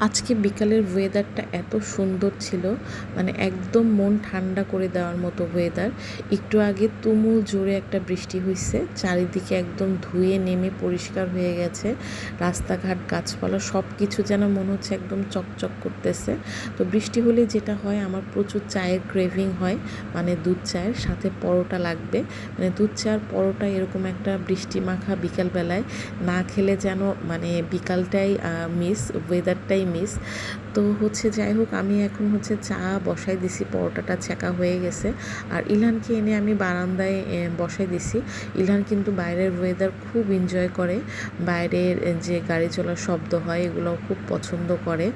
আজকে বিকালের ওয়েদারটা এত সুন্দর ছিল মানে একদম মন ঠান্ডা করে দেওয়ার মতো ওয়েদার একটু আগে তুমুল জোরে একটা বৃষ্টি হয়েছে চারিদিকে একদম ধুয়ে নেমে পরিষ্কার হয়ে গেছে। রাস্তাঘাট, গাছপালা সব কিছু যেন মনে হচ্ছে একদম চকচক করতেছে। তো বৃষ্টি হলে যেটা হয়, আমার প্রচুর চায়ের ক্রেভিং হয় মানে দুধ চায়ের, সাথে পরোটা লাগবে। মানে দুধ চার পরোটা এরকম একটা বৃষ্টি মাখা বিকালবেলায় না খেলে যেন মানে বিকালটাই মিস ওয়েদারটাই মিস। তো হচ্ছে যাই হোক, আমি এখন হচ্ছে চা বসাই দিছি, পরোটাটা ছেঁকা হয়ে গেছে। আর ইলহানকে এনে আমি বারান্দায় বসাই দিছি। ইলহান কিন্তু বাইরের ওয়েদার খুব এনজয় করে। বাইরের যে গাড়ি চলার শব্দ হয় এগুলো খুব পছন্দ করে।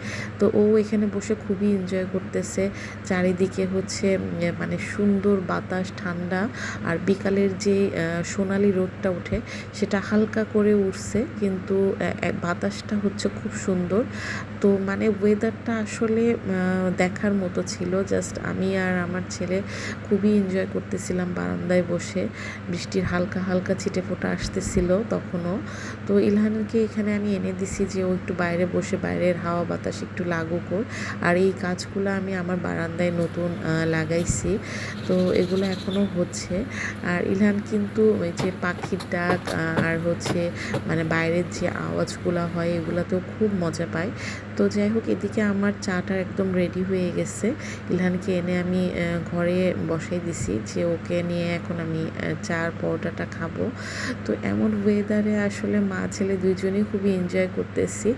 তো ও এখানে বসে খুবই এনজয় করতেছে। চারিদিকে হচ্ছে মানে সুন্দর বাতাস, ঠান্ডা। আর বিকালের যে সোনালি রোদটা ওঠে, সেটা হালকা করে উঠছে। কিন্তু বাতাসটা হচ্ছে খুব সুন্দর। তো মানে ওয়েদারটা আসলে দেখার মতো ছিল। জাস্ট আমি আর আমার ছেলে খুবই এনজয় করতেছিলাম বারান্দায় বসে। বৃষ্টির হালকা হালকা ছিটে ফোটা আসতেছিল তখনও। তো ইলহানকে এখানে আমি এনে দিছি যে ও একটু বাইরে বসে বাইরের হাওয়া বাতাস একটু লাগুক ওর। আর এই গাছগুলো আমি আমার বারান্দায় নতুন লাগাইছি। তো এগুলো এখনও হচ্ছে। আর ইলহান কিন্তু ওই যে পাখির ডাক আর হচ্ছে মানে বাইরের যে আওয়াজগুলো হয় এগুলোতেও খুব মজা পায়। তো যাই হোক এদিকে আমার চাটা একদম রেডি হয়ে গেছে। ইলহানকে এনে আমি ঘরে বসাই দিছি যে ওকে নিয়ে এখন আমি চার পরোটাটা খাব। তো এমন ওয়েদারে আসলে মা, ছেলে দুইজনেই খুবই এনজয় করতেছি।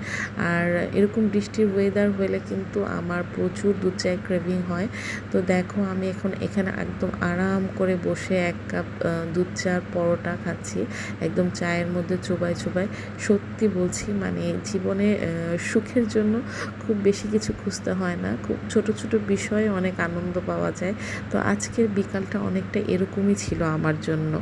আর এরকম বৃষ্টির ওয়েদার হলে কিন্তু আমার প্রচুর দুধ চায় ক্রেভিং হয়। তো দেখো, আমি এখন এখানে একদম আরাম করে বসে এক কাপ দুধ চার পরোটা খাচ্ছি। একদম চায়ের মধ্যে চোবাই চোবাই সত্যি বলছি মানে জীবনে সুখের সুখের জন্য খুব বেশি কিছু খুঁজতে হয় না। খুব ছোট ছোট বিষয়ে অনেক আনন্দ পাওয়া যায়। তো আজকের বিকালটা অনেকটা এরকমই ছিল আমার জন্য।